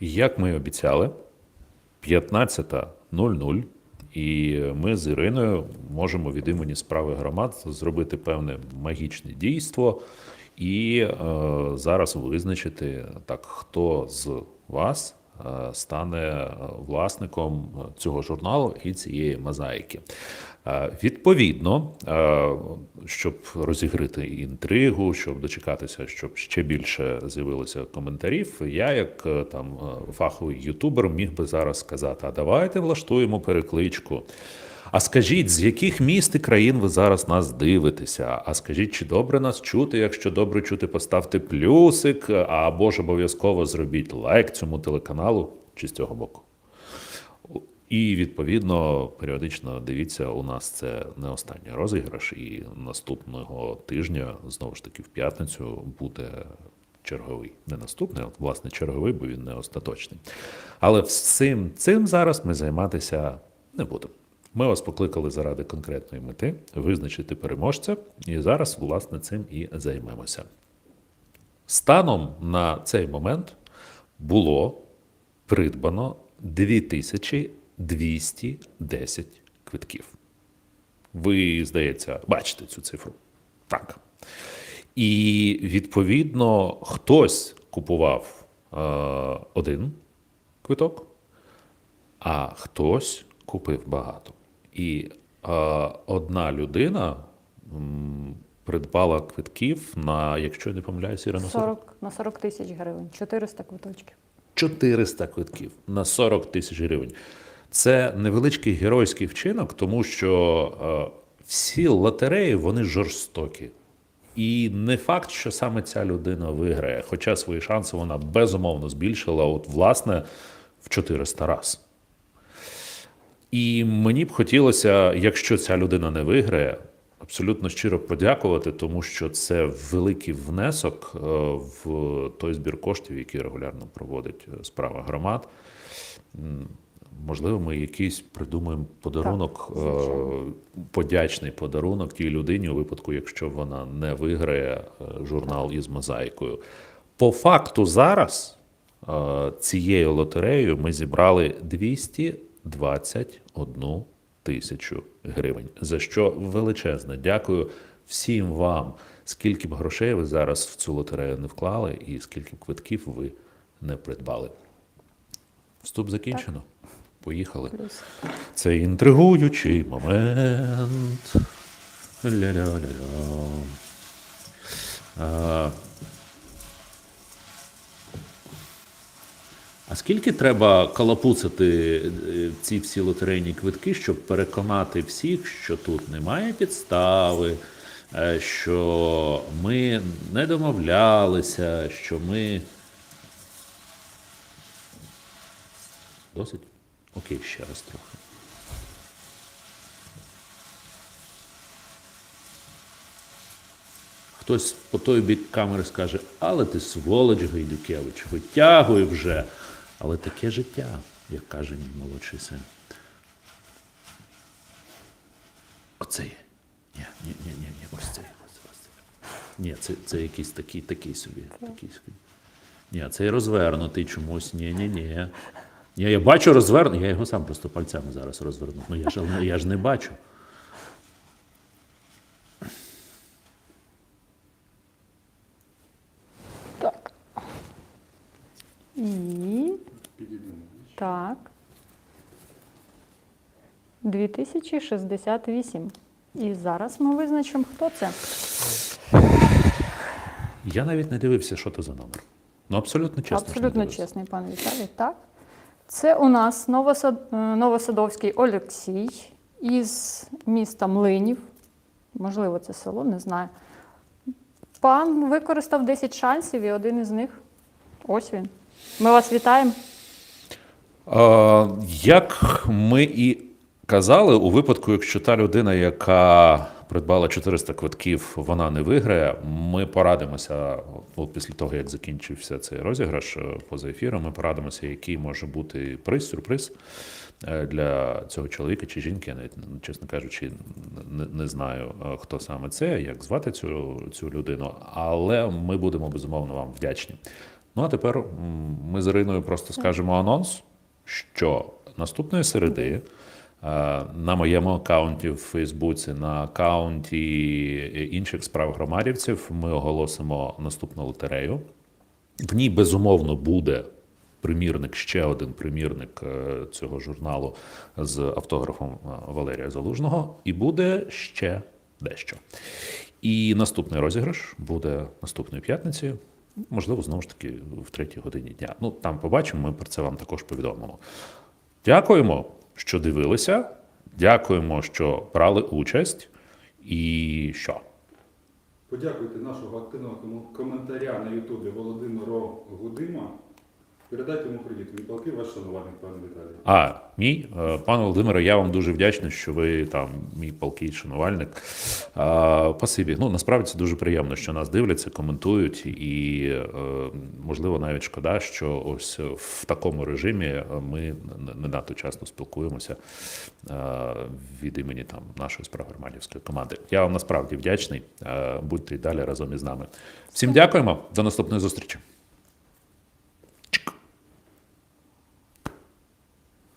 Як ми і обіцяли, 15.00, і ми з Іриною можемо від імені справи громад зробити певне магічне дійство і е, зараз визначити, так, хто з вас стане власником цього журналу і цієї мозаїки. Е, Відповідно, е, щоб розігрити інтригу, щоб дочекатися, щоб ще більше з'явилося коментарів, я, як е, там е, фаховий ютубер, міг би зараз сказати: а давайте влаштуємо перекличку. А скажіть, з яких міст і країн ви зараз нас дивитеся? А скажіть, чи добре нас чути? Якщо добре чути, поставте плюсик, або ж обов'язково зробіть лайк цьому телеканалу чи з цього боку. І відповідно періодично дивіться, у нас це не останній розіграш, і наступного тижня знову ж таки в п'ятницю буде черговий. Не наступний, а власне черговий, бо він не остаточний. Але всім цим зараз ми займатися не будемо. Ми вас покликали заради конкретної мети визначити переможця, і зараз, власне, цим і займемося. Станом на цей момент було придбано 2210 квитків. Ви, здається, бачите цю цифру. Так. І відповідно хтось купував е, один квиток, а хтось купив багато. І е, одна людина м, придбала квитків на, якщо я не помиляюся, Ірина, 40, на 40 тисяч гривень, 400 квиточків. 400 квитків на 40 тисяч гривень. Це невеличкий геройський вчинок, тому що е, всі лотереї вони жорстокі. І не факт, що саме ця людина виграє, хоча свої шанси вона безумовно збільшила, от, власне, в 400 раз. І мені б хотілося, якщо ця людина не виграє, абсолютно щиро подякувати, тому що це великий внесок е, в той збір коштів, який регулярно проводить е, справа громад. Можливо, ми якийсь придумаємо подарунок, Так, е, подячний подарунок тій людині, у випадку, якщо вона не виграє журнал із мозаїкою. По факту, зараз цією лотереєю ми зібрали 221 тисячу гривень. За що величезне дякую всім вам. Скільки б грошей ви зараз в цю лотерею не вклали, і скільки б квитків ви не придбали. Вступ закінчено. Поїхали. Плюс. Це інтригуючий момент. Ля-ля-ля-ля. А, скільки треба калапуцити е, ці всі лотерейні квитки, щоб переконати всіх, що тут немає підстави, е, що ми не домовлялися, що ми. Досить? Окей, ще раз трохи. Хтось по той бік камери скаже, але ти сволоч Гайдукевич, витягуй вже. Але таке життя, як каже мій молодший син. Оце є. Ні, ні, ні, ні, ні, ось цей. Ось, ось цей. Ні, це, це якийсь такий, такий собі. Такий собі. Ні, цей розвернутий чомусь. Ні, ні, ні. Ні, я бачу розвернутий, я його сам просто пальцями зараз розверну. Ну я ж, я ж не бачу. Так. І. Так. 2068. І зараз ми визначимо, хто це. Я навіть не дивився, що це за номер. Ну, абсолютно чесно. Абсолютно чесний пан Віталій. Так. Це у нас Новосад... е, Новосадовський Олексій із міста Млинів. Можливо, це село, не знаю. Пан використав 10 шансів, і один із них ось він. Ми вас вітаємо. Як ми і казали, у випадку, якщо та людина, яка придбала 400 квитків, вона не виграє, ми порадимося от після того, як закінчився цей розіграш е, поза ефіром. Ми порадимося, який може бути приз, сюрприз е, для цього чоловіка чи жінки. Я навіть, чесно кажучи, не, не знаю, е, хто саме це, як звати цю, цю людину, але ми будемо безумовно вам вдячні. Ну а тепер ми з Іриною просто скажемо анонс, що наступної середи. е, На моєму аккаунті в Фейсбуці, на аккаунті інших справ громадівців ми оголосимо наступну лотерею. В ній безумовно буде примірник, ще один примірник е, цього журналу з автографом е, Валерія Залужного, і буде ще дещо. І наступний розіграш буде наступної п'ятниці. Можливо, знову ж таки в третій годині дня. Ну там побачимо. Ми про це вам також повідомимо. Дякуємо, що дивилися. Дякуємо, що брали участь. І що? Подякуйте нашого активного коментаря на Ютубі Володимиру Гудима. Передайте йому привіт. Він палки ваш шанувальник, пане Віталій. А, мій е, пане Володимире, я вам дуже вдячний, що ви там мій палкий шанувальник. А, Спасибі. Ну насправді це дуже приємно, що нас дивляться, коментують, і е, можливо навіть шкода, що ось в такому режимі ми не- надто часто спілкуємося е, від імені там нашої справгромадівської команди. Я вам насправді вдячний. Будьте й далі разом із нами. Всім дякуємо. До наступної зустрічі.